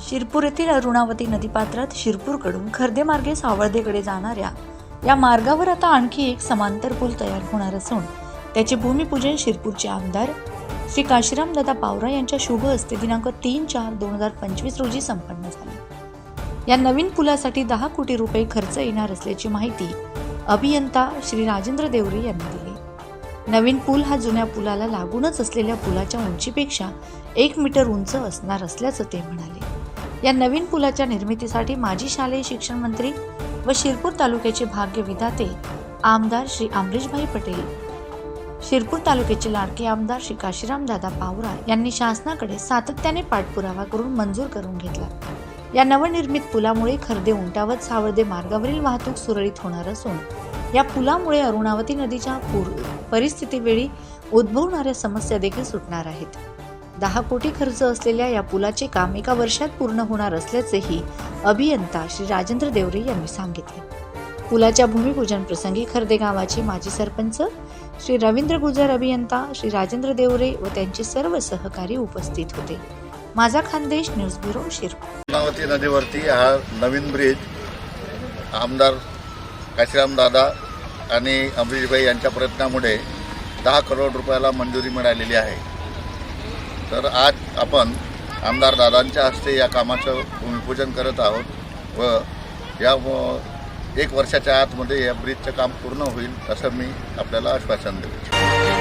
शिरपूर येथील अरुणावती नदीपात्रात शिरपूरकडून खर्देमार्गे सावळदेकडे जाणाऱ्या या मार्गावर आता आणखी एक समांतर पूल तयार होणार असून त्याचे भूमिपूजन शिरपूरचे आमदार श्री काशीराम दादा पावरा यांच्या शुभ हस्ते दिनांक तीन चार दोन हजार पंचवीस रोजी संपन्न झाले. या नवीन पुलासाठी दहा कोटी रुपये खर्च येणार असल्याची माहिती अभियंता श्री राजेंद्र देवरे यांनी दिली. नवीन पूल हा जुन्या पुलाला लागूनच असलेल्या पुलाच्या उंचीपेक्षा एक मीटर उंच असणार असल्याचं ते म्हणाले. या नवीन पुलाच्या निर्मितीसाठी माजी शालेय शिक्षण मंत्री व शिरपूर तालुक्याचे भाग्य विधाते आमदार श्री अमरीशभाई पटेल शिरपूर तालुक्याचे लाडके आमदार श्री काशीराम दादा पावरा यांनी शासनाकडे सातत्याने पाठपुरावा करून मंजूर करून घेतला. या नवनिर्मित पुलामुळे खर्दे उंटावत सावर्दे मार्गावरील वाहतूक सुरळीत होणार असून या पुलामुळे अरुणावती नदीच्या पूर परिस्थितीवेळी उद्भवणाऱ्या समस्या देखील सुटणार आहेत. दहा कोटी खर्च असलेल्या या पुलाचे काम एका वर्षात पूर्ण होणार असल्याचेही अभियंता श्री राजेंद्र देवरे यांनी सांगितले. पुलाच्या भूमिपूजन प्रसंगी खर्दे गावाचे माजी सरपंच श्री रवींद्र गुजर अभियंता श्री राजेंद्र देवरे व त्यांचे सर्व सहकारी उपस्थित होते. माझा खानदेश न्यूज ब्युरो शिरपूर. नदीवरती हा नवीन ब्रिज आमदार काशीराम दादा आणि अमरीशभाई यांच्या प्रयत्नामुळे दहा करोड रुपयाला मंजुरी मिळालेली आहे. तर आज आपण आमदार दादांच्या हस्ते या कामाचं भूमिपूजन करत आहोत व या एक वर्षाच्या आतमध्ये या ब्रिजचं काम पूर्ण होईल असं मी आपल्याला आश्वासन देतो.